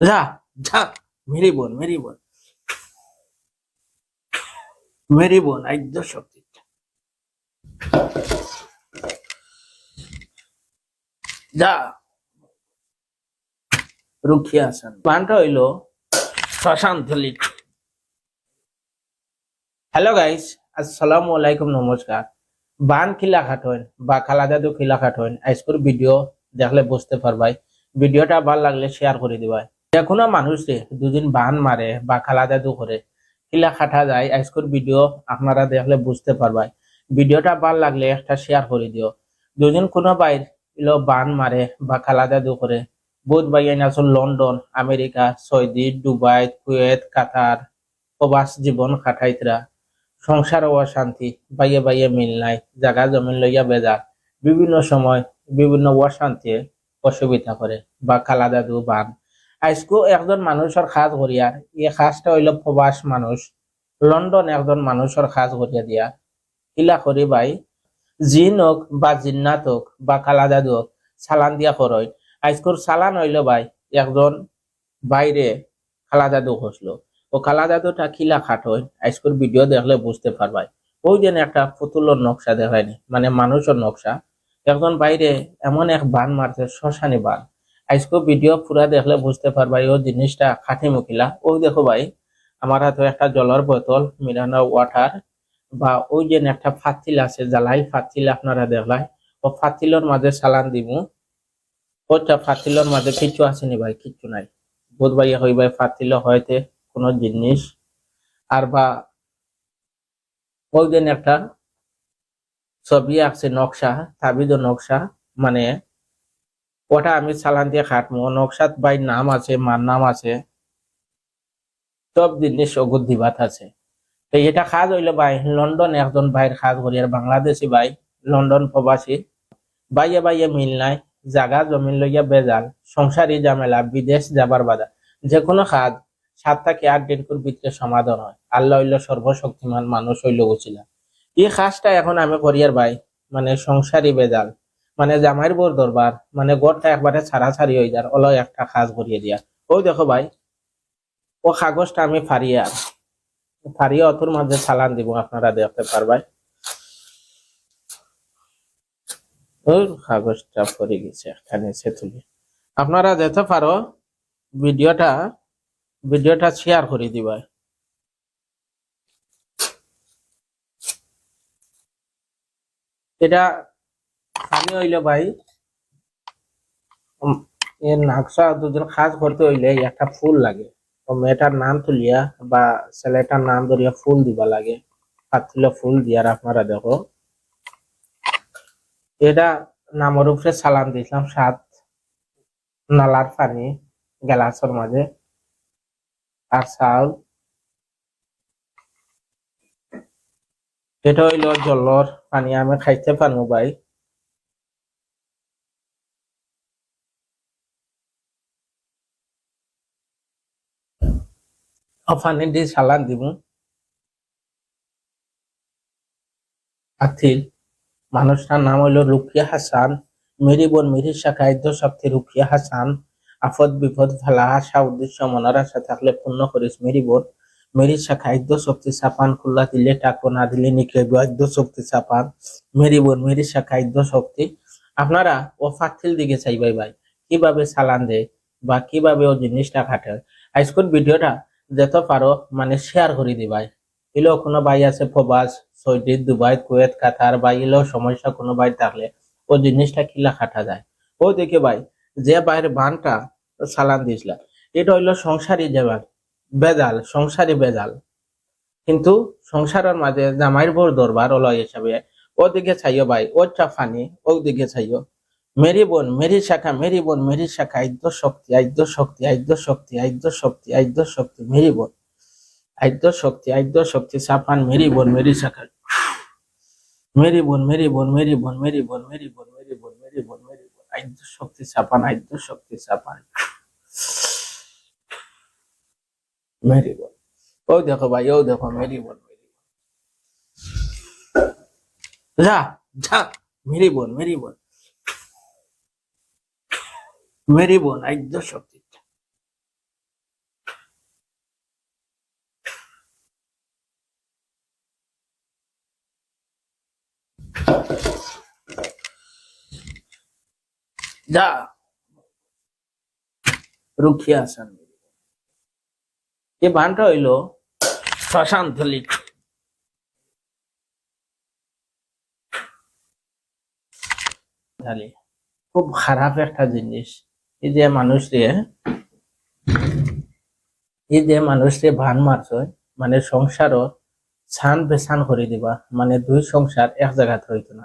যা যা, মেরি বোন মেরি বোন। মেরি বোন আদ্য শক্তি। যা। রুখিয়া আছেন গানটা হইল শশান্ত লিখ হ্যালো গাইস, আসসালামু আলাইকুম, নমস্কার। বান খিলা খাটইন বা খালা দাদু খিলা খাটইন আজকের ভিডিও দেখলে বুঝতে পারবাই। ভিডিওটা ভালো লাগলে শেয়ার করে দিবাই। যে কোনো মানুষে, দুদিন বান মারে বা খালা দাদু করে। খিলা খাটা যায়, আজকের ভিডিও আপনারা দেখলে বুঝতে পারবাই। ভিডিওটা ভালো লাগলে একটা শেয়ার করে দিও। দুদিন কোনো বাইর ইলো বান মারে বা খালা দাদু করে। বুধ বাইন আছে London, America, Saudi, Dubai, Kuwait, Qatar. প্রবাস জীবন খাটাইতরা। সংসার ও অশান্তি বাইয়ে বাইয়ে মিল নাই জায়গা জমিন লইয়া বেজার। বিভিন্ন সময় বিভিন্ন অশান্তি অসুবিধা করে বা খালা দাদু বান। আজকো একজন মানুষের খাজ করিয়ার এই খাজটা হইল প্রবাস মানুষ। লন্ডন একজন মানুষের খাজ করিয়া দিয়া। কিলা করি ভাই জিন হোক বা জিন্নাত হোক বা খালা দাদু হোক সালান দিয়া করই আজকর সালান হইল ভাই একজন বাইরে খালা দাদু খসলো ও খালা দাদুটা খিলা খাটই আজকের ভিডিও দেখলে বুঝতে পারবাই ওই যেন একটা পুতুলের নকশা দেখায়নি মানে মানুষের নকশা একজন বাইরে এমন এক বান মারছে শ্মশানি বান। আজকে ভিডিও পুরা দেখলে বুঝতে পারবাই ও জিনিসটা খাটি মুখিলা। ও দেখো ভাই আমার হাতে একটা জলের বোতল মিরানো ওয়াটার বা ওই যে একটা ফাতিল আছে, জ্বালাই ফাতিল আপনারা দেখলাই ও ফাতিলের মাঝে সালান দিমু। ওটা ফাতিলের মাঝে কিছু আসেনি ভাই? কিচ্ছু নাই। বোধ ভাই হই ভাই, ফাতিল হয়তে কোনো জিনিস। আর বা ওই দিন একটা ছবি আছে, নকশা তাবিদ নকশা মানে ওটা আমি চালান দিয়ে খাটমো, নকশাত বাই নাম আছে, মার নাম আছে। সব জিনিস ওগুর দিবাত আছে। তো এটা খাজ হইল ভাই লন্ডন একজন ভাইয়ের খাজ করি, আর বাংলাদেশি ভাই লন্ডন প্রবাসী। বাইয়ে বাইয়ে মিল নাই, জাগা জমিন লইয়া বেজাল, সংসারী জামেলা বিদেশ যাবার বাধা। যে কোনো খাজ, সাত থেকে আট দিনকুর ভিতরে সমাধান হয়। আল্লাহ হইল সর্বশক্তিমান মানুষ হইল উচিলা। এই খাসটা এখন আমি করিয়ার ভাই মানে সংসারী বেজাল। মানে জামাইর বোর দরবার মানে গড়টা একবারে ছাড়া ছাড়ি হয়ে যার ওলো একটা খাস করিয়ে দিয়া। ওই দেখো ভাই, ও কাগজটা আমি ফারিয়া ফারিয়া অতর মাঝে চালান দিব, আপনারা দেখতে পারবাই ওই কাগজটা পরে গেছে এখানে সে তুলি। আপনারা যেতে পারো, ভিডিওটা ভিডিওটা শেয়ার করে দিবাই এটা আমি হইলে ভাই এর নকশা দুজন কাজ করতে হইলে একটা ফুল লাগে। তো মেয়েটার নাম তুলিয়া বা ছেলেটার নাম ধরিয়া ফুল দিবা লাগে। হাত তুলে ফুল দিয়ার আপনারা দেখো। এটা নামের উপরে সালাম দিয়েছিলাম সাত নালার পানি গ্লাসের মাঝে আর চাউল এটা হইল জলর পানি, আমি খাইতে পারব ভাই। দিয়ে সালান দিব। আথিল মানুষটার নাম হইল রুকিয়া হাসান। মেরি বোন মেরির শাখা খাদ্য শক্তি রুকিয়া হাসান। আফদ বিপদ ভালা আশা, উদ্দেশ্য, মনের আশা থাকলে পূর্ণ করিস মেরি বোন। মেরির শাখা খাদ্য শক্তি চাপান খুল্লা দিলে টাকো, না দিলে খাদ্য শক্তি চাপান মেরি বোন মেরির শাখা খাদ্য শক্তি। আপনারা, ও ফাথিল দিকে চাইবাই ভাই কীভাবে চালান দেয় বা কীভাবে ও জিনিসটা খাটে আজকের ভিডিওটা যত পারো মানে শেয়ার করে দিবাই। এলো কোনো ভাই আছে প্রবাস সৌদি দুবাই, কুয়েত, কাতার বা এলো সমস্যা কোনো ভাই থাকলে ও জিনিসটা কিলা খাটা যায়। ও দেখে ভাই, যে বাইরে বানটা সালান দিয়েছিল, এটা হইল সংসারী জেবাল বেজাল, সংসারী বেজাল। কিন্তু সংসারের মাঝে জামাইর বোর দরবার ওলো হিসাবে। ও দিকে চাইও ভাই, ও চাফানি, ও দিকে চাইও। মেরি বোন মেরি শাখা মেরি বোন মেরি শাখা আদ্য শক্তি আদ্য শক্তি আদ্য শক্তি আদ্য শক্তি আদ্য শক্তি মেরি বোন আদ্য শক্তি আদ্য শক্তি সাফান মেরি বোন মেরি শাখা মেরি বোন মেরি বোন মেরি বোন মেরি বোন মেরি বোন মেরি বোন মেরি বোন মেরি বোন আদ্য শক্তি সাফান আদ্য শক্তি সাফান মেরি বোন ও দেখো ভাই ও দেখো মেরি বোন মেরি বোন যা যা মেরি বোন মেরি বোন মেরি বোন একদ শক্তি যা। রুখিয়া আসান এ বানটা হইল শশান্ত লিখ। খুব খারাপ একটা জিনিস। এই যে মানুষ রে এই যে মানুষ রে ভান মারছ মানে সংসারও ছান বেছান করে দিবা মানে দুই সংসার এক জায়গাত হইতো না।